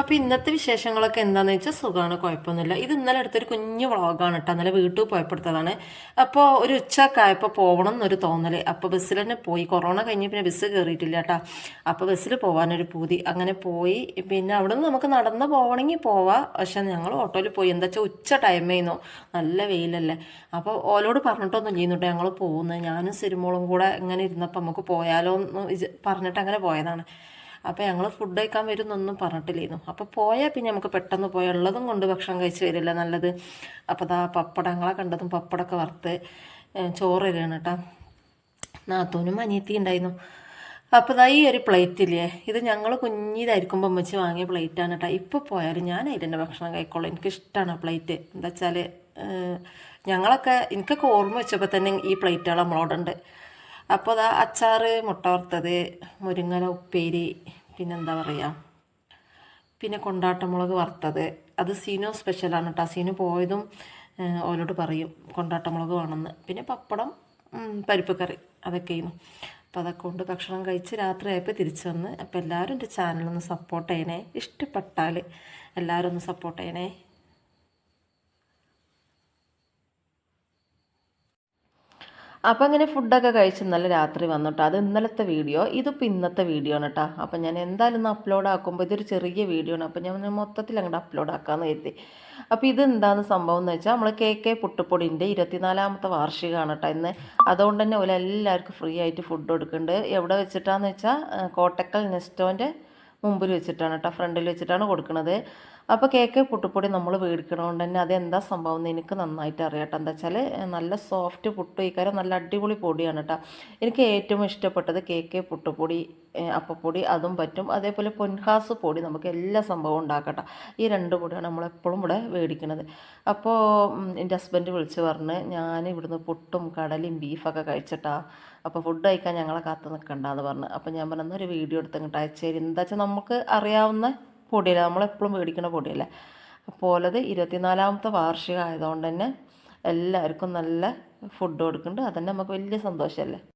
അപ്പോൾ ഇന്നത്തെ വിശേഷങ്ങളൊക്കെ എന്താണെന്ന് വെച്ചാൽ സുഖമാണ് കുഴപ്പമൊന്നുമില്ല. ഇത് ഇന്നലെ എടുത്തൊരു കുഞ്ഞു വ്ളോഗാണ് കേട്ടോ. ഇന്നലെ വീട്ടിൽ പോയപ്പെടുത്തതാണ് അപ്പോൾ ഒരു ഉച്ചക്കായപ്പോൾ പോകണം എന്നൊരു തോന്നൽ അപ്പോൾ ബസ്സിൽ തന്നെ പോയി. കൊറോണ കഴിഞ്ഞ് പിന്നെ ബസ് കയറിയിട്ടില്ല കേട്ടോ. അപ്പോൾ ബസ്സിൽ പോകാനൊരു പൂതി. അങ്ങനെ പോയി. പിന്നെ അവിടെ നിന്ന് നമുക്ക് നടന്ന് പോകണമെങ്കിൽ പോവാം. പക്ഷെ ഞങ്ങൾ ഓട്ടോയിൽ പോയി. എന്താ വെച്ചാൽ ഉച്ച ടൈം ചെയ്യുന്നു നല്ല വെയിലല്ലേ. അപ്പോൾ ഓലോട് പറഞ്ഞിട്ടൊന്നും ചെയ്യുന്നുണ്ട് ഞങ്ങൾ പോകുന്നത്. ഞാനും സിരുമോളും കൂടെ ഇങ്ങനെ ഇരുന്നപ്പോൾ നമുക്ക് പോയാലോ എന്ന് പറഞ്ഞിട്ട് അങ്ങനെ പോയതാണ്. അപ്പോൾ ഞങ്ങൾ ഫുഡ് കഴിക്കാൻ വരുന്നൊന്നും പറഞ്ഞിട്ടില്ലായിരുന്നു അപ്പോൾ പോയാൽ പിന്നെ നമുക്ക് പെട്ടെന്ന് പോയാൽ ഉള്ളതും കൊണ്ട് ഭക്ഷണം കഴിച്ച് വരില്ല. നല്ലത് അപ്പോൾ ദാ പപ്പടങ്ങളെ കണ്ടതും പപ്പടമൊക്കെ വറുത്ത് ചോറ് തരികയാണ് കേട്ടോ നാത്തൂനും അനിയത്തി ഉണ്ടായിരുന്നു. അപ്പോൾ ദാ ഈ ഒരു പ്ലേറ്റ് ഇല്ലേ ഇത് ഞങ്ങൾ കുഞ്ഞിതായിരിക്കുമ്പോൾ അമ്മച്ചി വാങ്ങിയ പ്ലേറ്റാണ് കേട്ടോ ഇപ്പോൾ പോയാലും ഞാൻ അതിന്റെ ഭക്ഷണം കഴിക്കോളൂ എനിക്കിഷ്ടമാണ് പ്ലേറ്റ് എന്താ വെച്ചാൽ ഞങ്ങളൊക്കെ എനിക്കൊക്കെ ഓർമ്മ വെച്ചപ്പോൾ തന്നെ ഈ പ്ലേറ്റുകൾ നമ്മളോടുണ്ട്. അപ്പോൾ അതാ അച്ചാറ് മുട്ട വറുത്തത് മുരിങ്ങല ഉപ്പേരി പിന്നെന്താ പറയുക പിന്നെ കൊണ്ടാട്ടമുളക് വറുത്തത്. അത് സീനു സ്പെഷ്യലാണ് കേട്ടോ സീനു പോയതും ഓലോട് പറയും കൊണ്ടാട്ടമുളക് വേണമെന്ന് പിന്നെ പപ്പടം പരിപ്പ് കറി അതൊക്കെയായിരുന്നു അപ്പോൾ അതൊക്കെ കൊണ്ട് ഭക്ഷണം കഴിച്ച് രാത്രി ആയപ്പോൾ തിരിച്ചു വന്ന് അപ്പോൾ എല്ലാവരും എന്റെ ചാനലൊന്ന് സപ്പോർട്ട് ചെയ്യണേ. ഇഷ്ടപ്പെട്ടാൽ എല്ലാവരും ഒന്ന് സപ്പോർട്ട് ചെയ്യണേ. അപ്പോൾ അങ്ങനെ ഫുഡൊക്കെ കഴിച്ച് ഇന്നലെ രാത്രി വന്നിട്ടോ. അത് ഇന്നലത്തെ വീഡിയോ ഇതിപ്പോൾ ഇന്നത്തെ വീഡിയോ ആണ് കേട്ടോ അപ്പോൾ ഞാൻ എന്തായാലും ഒന്ന് അപ്ലോഡ് ആക്കുമ്പോൾ ഇതൊരു ചെറിയ വീഡിയോ ആണ്. അപ്പോൾ ഞാൻ മൊത്തത്തിൽ അങ്ങോട്ട് അപ്ലോഡ് ആക്കാമെന്ന് കരുതി. അപ്പോൾ ഇത് എന്താണ് സംഭവം എന്ന് വെച്ചാൽ നമ്മൾ കെ കെ പുട്ടുപ്പൊടിന്റെ ഇരുപത്തിനാലാമത്തെ വാർഷികമാണ് കേട്ടോ ഇന്ന്. അതുകൊണ്ട് തന്നെ എല്ലാവർക്കും ഫ്രീ ആയിട്ട് ഫുഡ് കൊടുക്കുന്നുണ്ട് എവിടെ വെച്ചിട്ടാന്ന് വെച്ചാൽ കോട്ടക്കൽ നെസ്റ്റോന്റെ മുമ്പിൽ വെച്ചിട്ടാണ് കേട്ടോ ഫ്രണ്ടിൽ വെച്ചിട്ടാണ് കൊടുക്കുന്നത് അപ്പോൾ കേക്ക് പുട്ടുപൊടി നമ്മൾ മേടിക്കണതുകൊണ്ട് തന്നെ അതെന്താ സംഭവം എന്ന് എനിക്ക് നന്നായിട്ട് അറിയാം കേട്ടോ. എന്താ വെച്ചാൽ നല്ല സോഫ്റ്റ് പുട്ട് ഈക്കാരം നല്ല അടിപൊളി പൊടിയാണ് കേട്ടോ. എനിക്ക് ഏറ്റവും ഇഷ്ടപ്പെട്ടത് കേക്ക് പുട്ടുപൊടി അപ്പപ്പൊടി അതും പറ്റും. അതേപോലെ പൊൻഹാസ് പൊടി നമുക്ക് എല്ലാ സംഭവവും ഉണ്ടാക്കട്ടെ ഈ രണ്ട് പൊടിയാണ് നമ്മളെപ്പോഴും ഇവിടെ മേടിക്കുന്നത് അപ്പോൾ എന്റെ ഹസ്ബൻഡ് വിളിച്ച് പറഞ്ഞ് ഞാൻ ഇവിടുന്ന് പുട്ടും കടലും ബീഫൊക്കെ കഴിച്ചിട്ടാ അപ്പോൾ ഫുഡ് കഴിക്കാൻ ഞങ്ങളെ കാത്ത് നിൽക്കണ്ടെന്ന് പറഞ്ഞു. അപ്പോൾ ഞാൻ പറഞ്ഞു ഒരു വീഡിയോ എടുത്ത് ഇങ്ങോട്ട് അയച്ചേരി എന്താ വെച്ചാൽ നമുക്ക് അറിയാവുന്ന പൊടിയല്ല നമ്മളെപ്പോഴും മേടിക്കുന്ന പൊടിയല്ല. അപ്പോൾ അത് ഇരുപത്തിനാലാമത്തെ വാർഷികം ആയതുകൊണ്ട് തന്നെ എല്ലാവർക്കും നല്ല ഫുഡ് കൊടുക്കുന്നുണ്ട്. അതന്നെ നമുക്ക് വലിയ സന്തോഷമല്ലേ